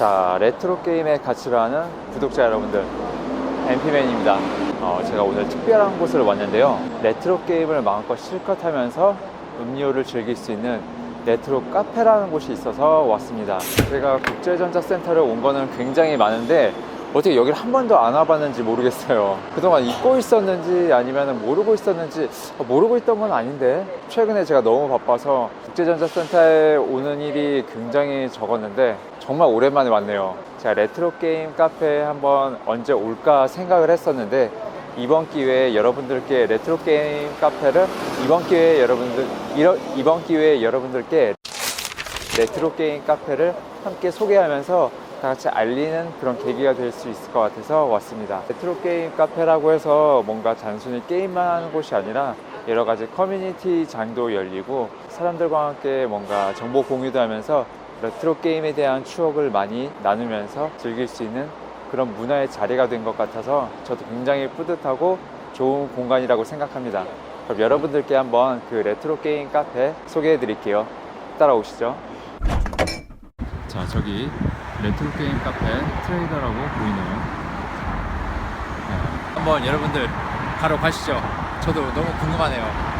자, 레트로 같이 가는 구독자 여러분들, 엠피맨입니다. 어, 제가 오늘 특별한 곳을 왔는데요. 레트로 게임을 마음껏 실컷 하면서 음료를 즐길 수 있는 레트로 카페라는 곳이 있어서 왔습니다. 제가 국제전자센터를 온 거는 굉장히 많은데 어떻게 여기를 한 번도 안 와봤는지 모르겠어요. 그동안 잊고 있었는지 아니면 모르고 있었는지 어, 모르고 있던 건 아닌데 최근에 제가 너무 바빠서 국제전자센터에 오는 일이 굉장히 적었는데 정말 오랜만에 왔네요. 제가 레트로 게임 카페에 한번 언제 올까 생각을 했었는데 이번 기회에 여러분들께 레트로 게임 카페를 이번 기회에 여러분들 이번 기회에 여러분들께 레트로 게임 카페를 함께 소개하면서 다 같이 알리는 그런 계기가 될 수 있을 것 같아서 왔습니다. 레트로 게임 카페라고 해서 뭔가 단순히 게임만 하는 곳이 아니라 여러 가지 커뮤니티 장도 열리고 사람들과 함께 뭔가 정보 공유도 하면서 레트로 게임에 대한 추억을 많이 나누면서 즐길 수 있는 그런 문화의 자리가 된 것 같아서 저도 굉장히 뿌듯하고 좋은 공간이라고 생각합니다. 그럼 여러분들께 한번 그 레트로 게임 카페 소개해 드릴게요. 따라오시죠. 자, 저기 레트로 게임 카페 트레이더라고 보이네요. 네, 한번 여러분들 가러 가시죠. 저도 너무 궁금하네요.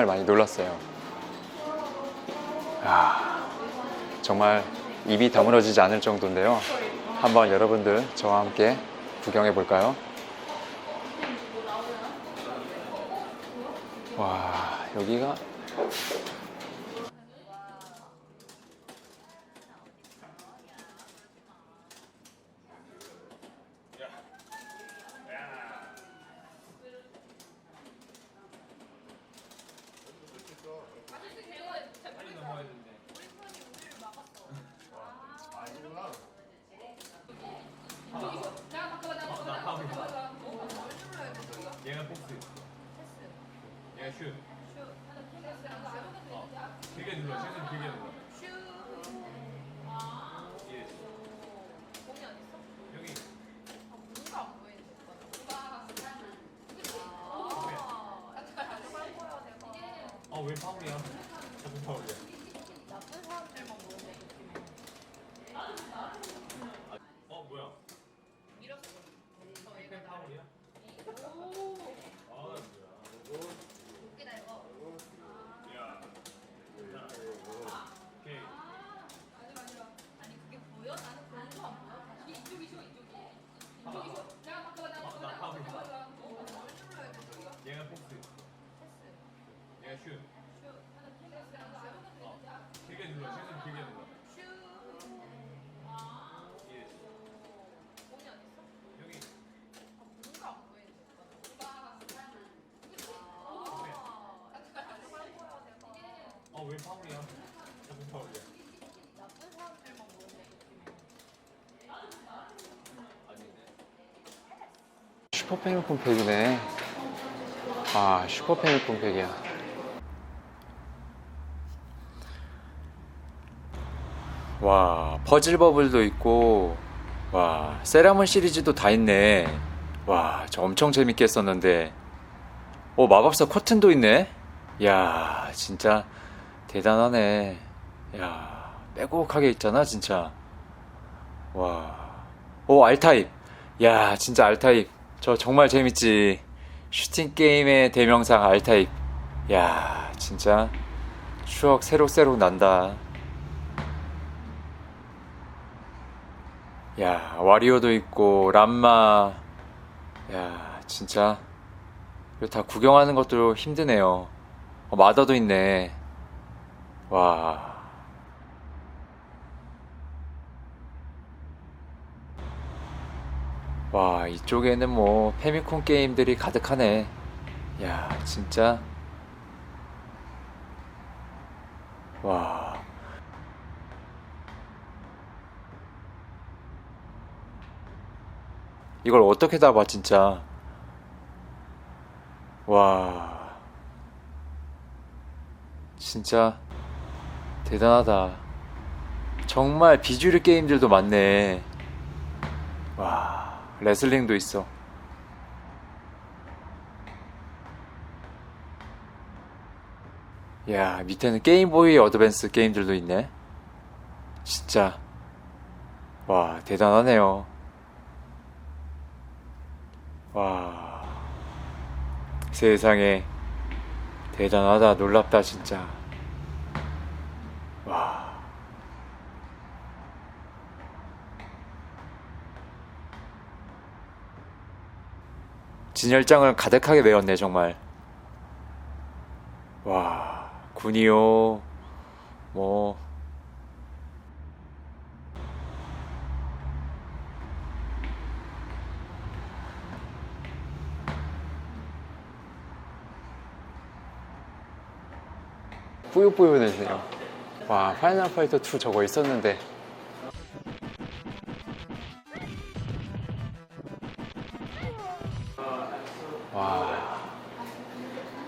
정말 많이 놀랐어요. 아, 정말 입이 다물어지지 않을 정도인데요. 한번 여러분들 저와 함께 구경해 볼까요? 와, 여기가 얘가 패스. 얘가 슛. 어, 길게 눌러. 슛은 길게 눌러. 예. 여기. 어, 왜 파울이야? 자꾸 파울이야. 어, 뭐야? 팬 파울이야? 아, 뭐야. 야. 오케이. 아, 나 파울. 얘가 패스. 슛. 어, 길게 눌러. 슛은 길게 눌러. 예. 여기. 어, 왜 파울이야? 자꾸 파울이야. 슈퍼 페미콘 팩이네. 아, 슈퍼 페미콘 팩이야. 와, 퍼즐 버블도 있고, 와, 세라문 시리즈도 다 있네. 와, 저 엄청 재밌게 했었는데. 오, 마법사 커튼도 있네. 야, 진짜 대단하네. 야, 빼곡하게 있잖아, 진짜. 와. 오, 알타입. 야, 진짜 알타입. 저 정말 재밌지. 슈팅 게임의 대명사 알타입. 야, 진짜 추억 새록새록 난다. 야, 와리오도 있고 람마. 야, 진짜 다 구경하는 것도 힘드네요. 어, 마더도 있네. 와. 와, 이쪽에는 뭐 페미콘 게임들이 가득하네. 야, 진짜. 와. 이걸 어떻게 다 봐, 진짜. 와. 진짜 대단하다. 정말 비주류 게임들도 많네. 와, 레슬링도 있어. 야, 밑에는 게임보이 어드밴스 게임들도 있네. 진짜. 와, 대단하네요. 와. 세상에. 대단하다, 놀랍다, 진짜. 와. 진열장을 가득하게 메웠네 정말 와 군이요 뭐 뿌요뿌요해지네요. 와 파이널 파이터 2 저거 있었는데. 와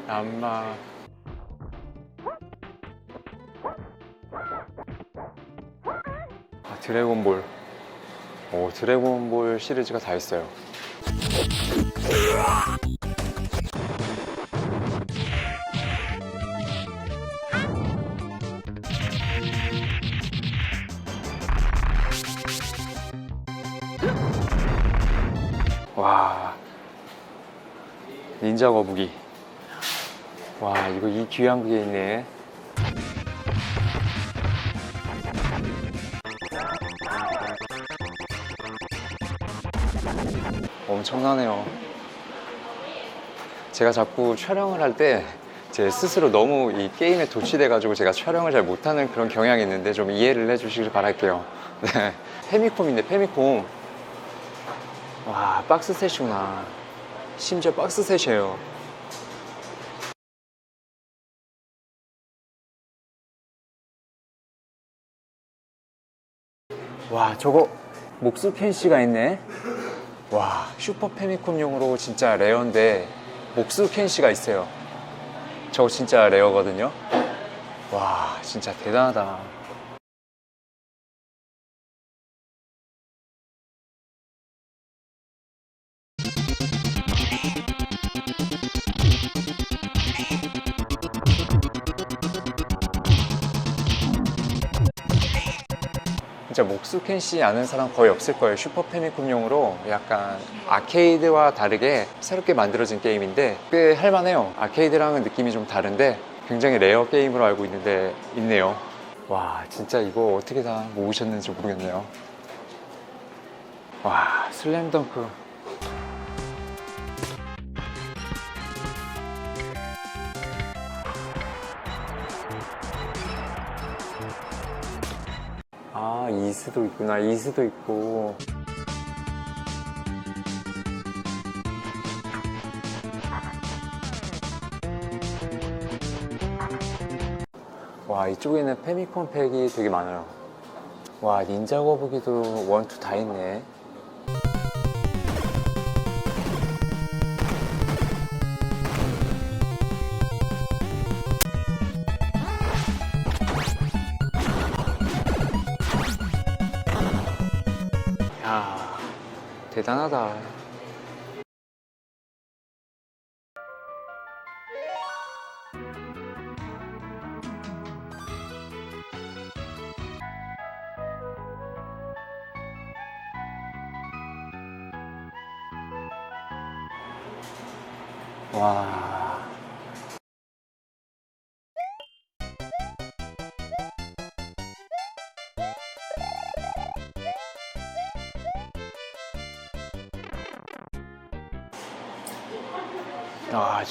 람마. 아, 드래곤볼. 오 드래곤볼 시리즈가 다 있어요 닌자 거북이 와, 이거 이 귀한 게 있네. 엄청나네요. 제가 자꾸 촬영을 할 때 제 스스로 너무 이 게임에 도취돼 가지고 제가 촬영을 잘 못하는 그런 경향이 있는데 좀 이해를 해주시길 바랄게요. 네. 페미콤인데 페미콤. 와, 박스 셋이구나. 심지어 박스 셋이에요. 와, 저거 목수 캔시가 있네. 와, 슈퍼 페미콤용으로 진짜 레어인데 목수 캔시가 있어요. 저거 진짜 레어거든요. 와, 진짜 대단하다. 목수캔 씨 아는 사람 거의 없을 거예요. 슈퍼 패미콤용으로 약간 아케이드와 다르게 새롭게 만들어진 게임인데 꽤 할만해요. 아케이드랑은 느낌이 좀 다른데 굉장히 레어 게임으로 알고 있는데 있네요. 와 진짜 이거 어떻게 다 모으셨는지 모르겠네요. 와 슬램덩크 이스도 있구나 이스도 있고. 와 이쪽에는 페미콘 팩이 되게 많아요. 와 닌자 거북이도 원투 다 있네 야 대단하다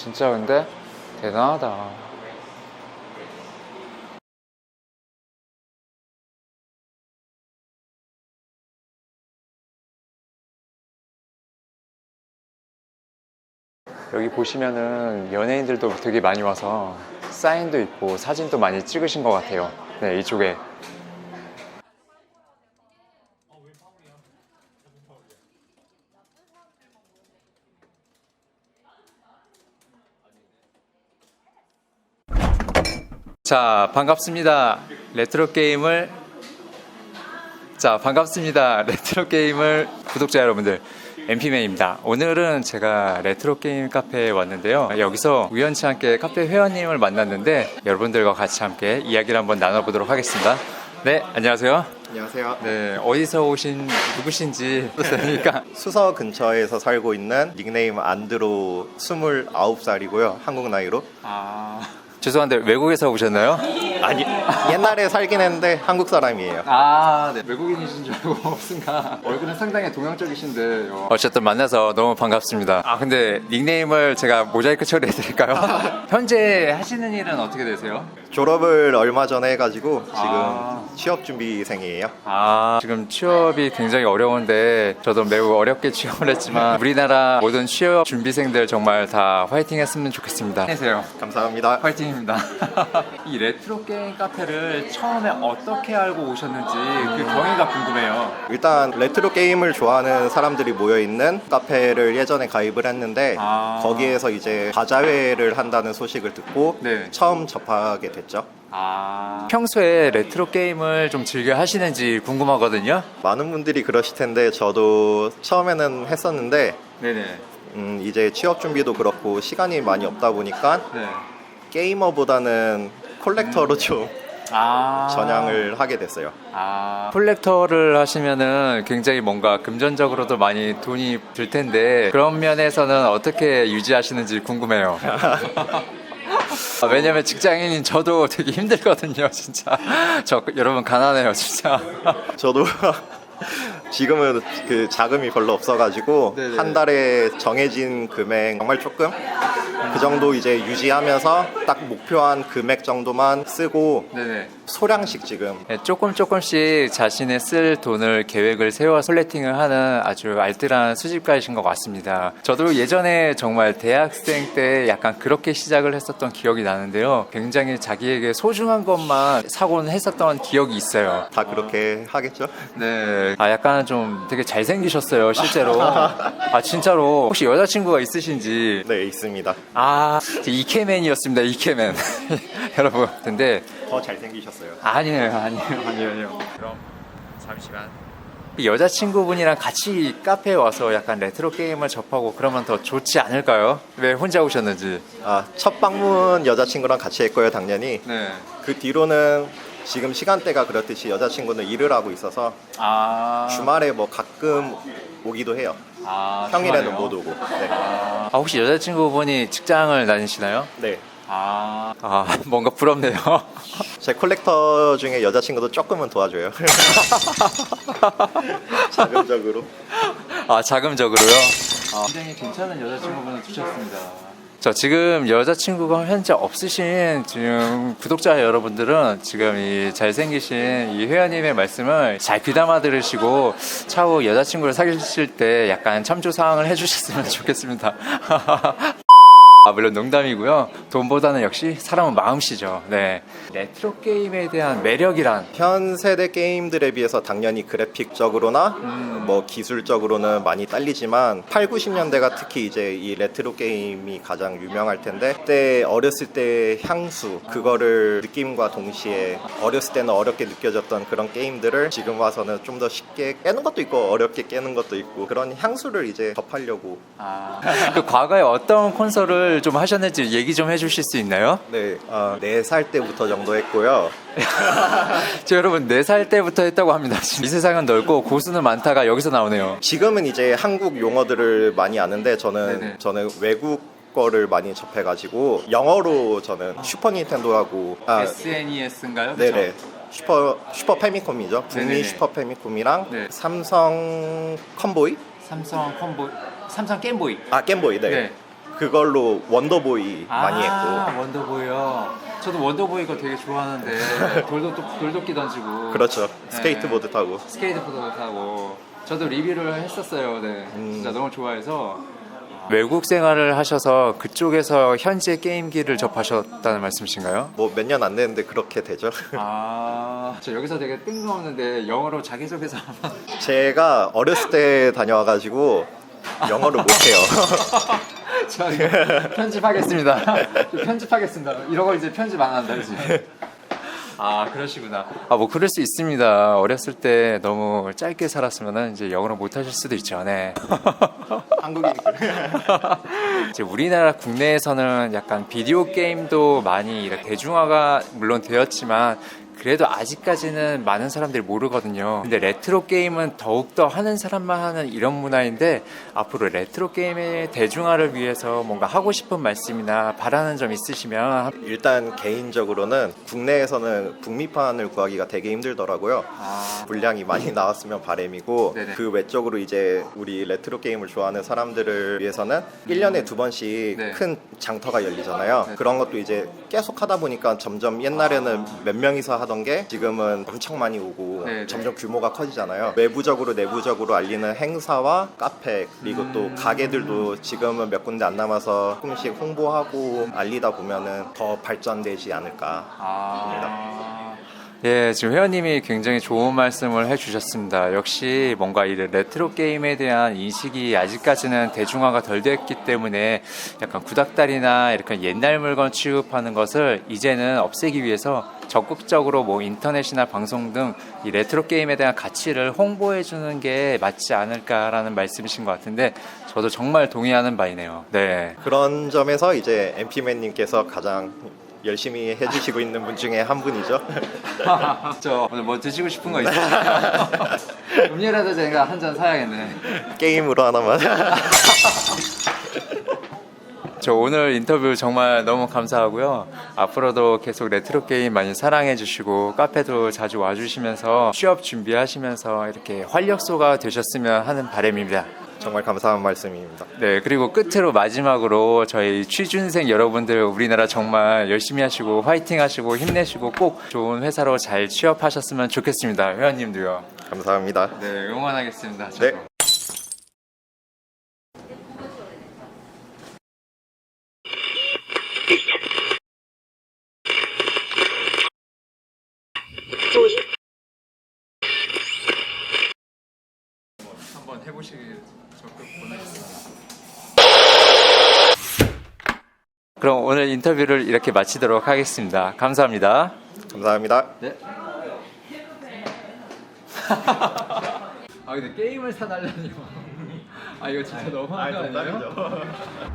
진짜 근데 대단하다. 여기 보시면은 연예인들도 되게 많이 와서 사인도 있고 사진도 많이 찍으신 것 같아요. 네 이쪽에 자 반갑습니다. 레트로 게임을 자 반갑습니다. 레트로 게임을 구독자 여러분들 MP맨입니다. 오늘은 제가 레트로 게임 카페에 왔는데요. 여기서 우연치 않게 카페 회원님을 만났는데 여러분들과 같이 함께 이야기를 한번 나눠보도록 하겠습니다. 네 안녕하세요. 안녕하세요. 네 어디서 오신 누구신지 그러니까. 수서 근처에서 살고 있는 닉네임 안드로 29살이고요. 한국 나이로. 아 죄송한데 외국에서 오셨나요? 아니, 옛날에 살긴 했는데 한국 사람이에요. 아, 네. 외국인이신 줄 알고 순간 얼굴은 상당히 동양적이신데 어쨌든 만나서 너무 반갑습니다. 아, 근데 닉네임을 제가 모자이크 처리해드릴까요? 현재 하시는 일은 어떻게 되세요? 졸업을 얼마 전에 해가지고 지금 아. 취업 준비생이에요. 아, 지금 취업이 굉장히 어려운데 저도 매우 어렵게 취업을 했지만 우리나라 모든 취업 준비생들 정말 다 화이팅 했으면 좋겠습니다. 안녕하세요. 감사합니다. 화이팅입니다. 이 레트로 게임 카페 를 처음에 어떻게 알고 오셨는지 그 경위가 궁금해요. 일단 레트로 게임을 좋아하는 사람들이 모여 있는 카페를 예전에 가입을 했는데 아. 거기에서 이제 바자회를 한다는 소식을 듣고 네. 처음 접하게 됐죠. 아. 평소에 레트로 게임을 좀 즐겨 하시는지 궁금하거든요. 많은 분들이 그러실 텐데 저도 처음에는 했었는데 네네. 음, 이제 취업 준비도 그렇고 시간이 많이 없다 보니까 네. 게이머보다는 콜렉터로 좀 아. 전향을 하게 됐어요. 아. 콜렉터를 하시면은 굉장히 뭔가 금전적으로도 많이 돈이 들 텐데 그런 면에서는 어떻게 유지하시는지 궁금해요. 아, 왜냐면 직장인인 저도 되게 힘들거든요, 진짜. 저 여러분 가난해요, 진짜. 저도 지금은 그 자금이 별로 없어가지고 네네. 한 달에 정해진 금액 정말 조금 그 정도 이제 유지하면서 딱 목표한 금액 정도만 쓰고 네네. 소량씩 지금 네, 조금 조금씩 자신의 쓸 돈을 계획을 세워 솔레팅을 하는 아주 알뜰한 수집가이신 것 같습니다. 저도 예전에 정말 대학생 때 약간 그렇게 시작을 했었던 기억이 나는데요. 굉장히 자기에게 소중한 것만 사고는 했었던 기억이 있어요. 다 그렇게 하겠죠. 네. 아, 약간 좀 되게 잘생기셨어요, 실제로. 아, 진짜로. 혹시 여자친구가 있으신지. 네 있습니다. 아, 저 이케맨이었습니다, 이케맨. 여러분. 근데 더 잘생기셨어요. 아니에요, 아니에요, 아니에요, 아니에요. 그럼 잠시만. 이 여자친구분이랑 같이 카페에 와서 약간 레트로 게임을 접하고 그러면 더 좋지 않을까요? 왜 혼자 오셨는지. 아, 첫 방문 여자친구랑 같이 했고요, 당연히. 네. 그 뒤로는 지금 시간대가 그렇듯이 여자친구는 일을 하고 있어서 아. 주말에 뭐 가끔 오기도 해요. 아, 평일에는 주말에요? 못 오고. 네. 아, 혹시 여자친구분이 직장을 다니시나요? 네. 아, 아 뭔가 부럽네요. 제 콜렉터 중에 여자친구도 조금은 도와줘요. 자금적으로. 아, 자금적으로요? 아, 굉장히 괜찮은 여자친구분을 주셨습니다. 저 지금 여자친구가 현재 없으신 지금 구독자 여러분들은 지금 이 잘생기신 이 회원님의 말씀을 잘 귀담아 들으시고 차후 여자친구를 사귀실 때 약간 참조 사항을 해주셨으면 좋겠습니다. 아, 물론 농담이고요. 돈보다는 역시 사람은 마음씨죠. 네. 레트로 게임에 대한 매력이란 현 세대 게임들에 비해서 당연히 그래픽적으로나 음. 뭐 기술적으로는 많이 딸리지만 8, 90년대가 특히 이제 이 레트로 게임이 가장 유명할 텐데 그때 어렸을 때 향수 그거를 느낌과 동시에 어렸을 때는 어렵게 느껴졌던 그런 게임들을 지금 와서는 좀 더 쉽게 깨는 것도 있고 어렵게 깨는 것도 있고 그런 향수를 이제 접하려고 아, 그 과거에 어떤 콘솔을 좀 하셨는지 얘기 좀 해주실 수 있나요? 네, 어, 4살 때부터 정도 했고요. 저 여러분 4살 때부터 했다고 합니다. 이 세상은 넓고 고수는 많다가 여기서 나오네요. 지금은 이제 한국 용어들을 많이 아는데 저는 네네. 저는 외국 거를 많이 접해가지고 영어로 저는 슈퍼 닌텐도하고 아 SNES인가요? 네네 슈퍼 슈퍼 페미콤이죠 북미 네네네. 슈퍼 페미콤이랑 네. 삼성 컴보이 삼성 컴보 삼성 게임보이. 아 게임보이 네, 네. 그걸로 원더보이 많이 아, 했고 원더보이요. 저도 원더보이 거 되게 좋아하는데 돌도 돌도끼 던지고 그렇죠 네. 스케이트보드 타고 스케이트보드 타고 저도 리뷰를 했었어요. 네, 음. 진짜 너무 좋아해서 외국 생활을 하셔서 그쪽에서 현재 게임기를 접하셨다는 말씀이신가요? 뭐 몇 년 안 됐는데 그렇게 되죠 아, 저 여기서 되게 뜬금없는데 영어로 자기소개서 한번. 제가 어렸을 때 다녀와가지고 영어를 못해요 저 이거 편집하겠습니다. 저 편집하겠습니다. 이런 거 이제 편집 안 한다, 그지? 아, 그러시구나. 아, 뭐, 그럴 수 있습니다. 어렸을 때 너무 짧게 살았으면 이제 영어를 못 하실 수도 있죠, 네. 한국인 이제 우리나라 국내에서는 약간 비디오 게임도 많이 이렇게 대중화가 물론 되었지만 그래도 아직까지는 많은 사람들이 모르거든요. 근데 레트로 게임은 더욱더 하는 사람만 하는 이런 문화인데 앞으로 레트로 게임의 대중화를 위해서 뭔가 하고 싶은 말씀이나 바라는 점 있으시면 일단 개인적으로는 국내에서는 북미판을 구하기가 되게 힘들더라고요. 아, 분량이 많이 나왔으면 바램이고 네네. 그 외적으로 이제 우리 레트로 게임을 좋아하는 사람들을 위해서는 1년에 두 번씩 네. 큰 장터가 열리잖아요. 네. 그런 것도 이제 계속 하다 보니까 점점 옛날에는 몇 명이서 하던 게 지금은 엄청 많이 오고 네, 네. 점점 규모가 커지잖아요. 외부적으로 내부적으로 알리는 행사와 카페 그리고 또 음. 가게들도 지금은 몇 군데 안 남아서 조금씩 홍보하고 알리다 보면은 더 발전되지 않을까. 아. 예, 지금 회원님이 굉장히 좋은 말씀을 해주셨습니다. 역시 뭔가 이 레트로 게임에 대한 인식이 아직까지는 대중화가 덜 됐기 때문에 약간 구닥다리나 이렇게 옛날 물건 취급하는 것을 이제는 없애기 위해서 적극적으로 뭐 인터넷이나 방송 등 이 레트로 게임에 대한 가치를 홍보해 주는 게 맞지 않을까라는 말씀이신 것 같은데 저도 정말 동의하는 바이네요. 네. 그런 점에서 이제 엠피맨님께서 가장 열심히 해주시고 있는 분 중에 한 분이죠. 저 오늘 뭐 드시고 싶은 거 있으세요? 음료라도 제가 한 잔 사야겠네. 게임으로 하나만. 저 오늘 인터뷰 정말 너무 감사하고요. 앞으로도 계속 레트로 게임 많이 사랑해 주시고 카페도 자주 와 주시면서 취업 준비하시면서 이렇게 활력소가 되셨으면 하는 바람입니다. 정말 감사한 말씀입니다. 네, 그리고 끝으로 마지막으로 저희 취준생 여러분들 우리나라 정말 열심히 하시고 화이팅 하시고 힘내시고 꼭 좋은 회사로 잘 취업하셨으면 좋겠습니다. 회원님도요. 감사합니다. 네, 응원하겠습니다. 네. 저도. 한 해보시길 적극 보내겠습니다. 그럼 오늘 인터뷰를 이렇게 마치도록 하겠습니다. 감사합니다. 감사합니다. 네. 아 근데 게임을 사달라니요. 아 이거 진짜 너무한 거 아니에요?